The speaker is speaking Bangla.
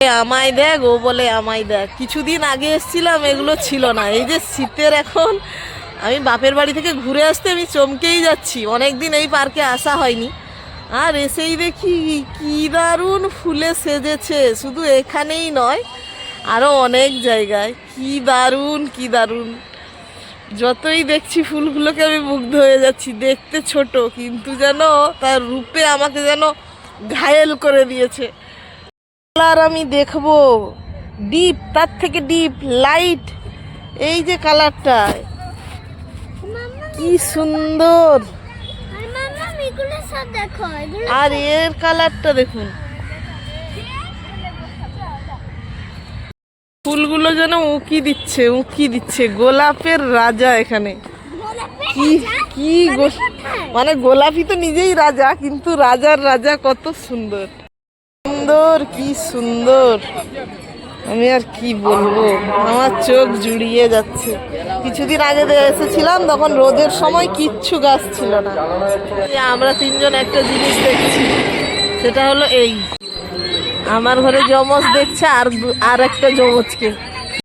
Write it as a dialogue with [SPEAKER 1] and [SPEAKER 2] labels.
[SPEAKER 1] আমায় দেখ, ও বলে, আমায় দেখ। কিছুদিন আগে এসছিলাম, এগুলো ছিল না। এই যে শীতের এখন, আমি বাপের বাড়ি থেকে ঘুরে আসতে আমি চমকেই যাচ্ছি। অনেক দিন এই পার্কে আসা হয়নি। আর এসেই দেখি কি দারুণ ফুলে সেজেছে। শুধু এখানেই নয় আরও অনেক জায়গায়। কি দারুণ কি দারুণ। যতই দেখছি ফুলগুলোকে, আমি মুগ্ধ হয়ে যাচ্ছি। দেখতে ছোট, কিন্তু যেন তার রূপে আমাকে যেন ঘায়েল করে দিয়েছে। কালার আমি দেখব। ডিপ, তার থেকে ডিপ, লাইট। এই যে কালারটা। কি সুন্দর।
[SPEAKER 2] আর
[SPEAKER 1] এর কালারটা দেখুন। ফুলগুলো যেন উকি দিচ্ছে উকি দিচ্ছে। গোলাপের রাজা এখানে। কি কি মানে গোলাপি তো নিজেই রাজা, কিন্তু রাজার রাজা কত সুন্দর। সুন্দর, কি সুন্দর। আমি আর কি বলব? আমার চোখ জুড়িয়ে যাচ্ছে। কিছুদিন আগে এসেছিলাম, তখন রোদের সময় কিচ্ছু গাছ ছিল না। আমরা তিনজন একটা জিনিস দেখছি। সেটা হলো এই। আমার ঘরে যমজ দেখছে, আর আর একটা জমজকে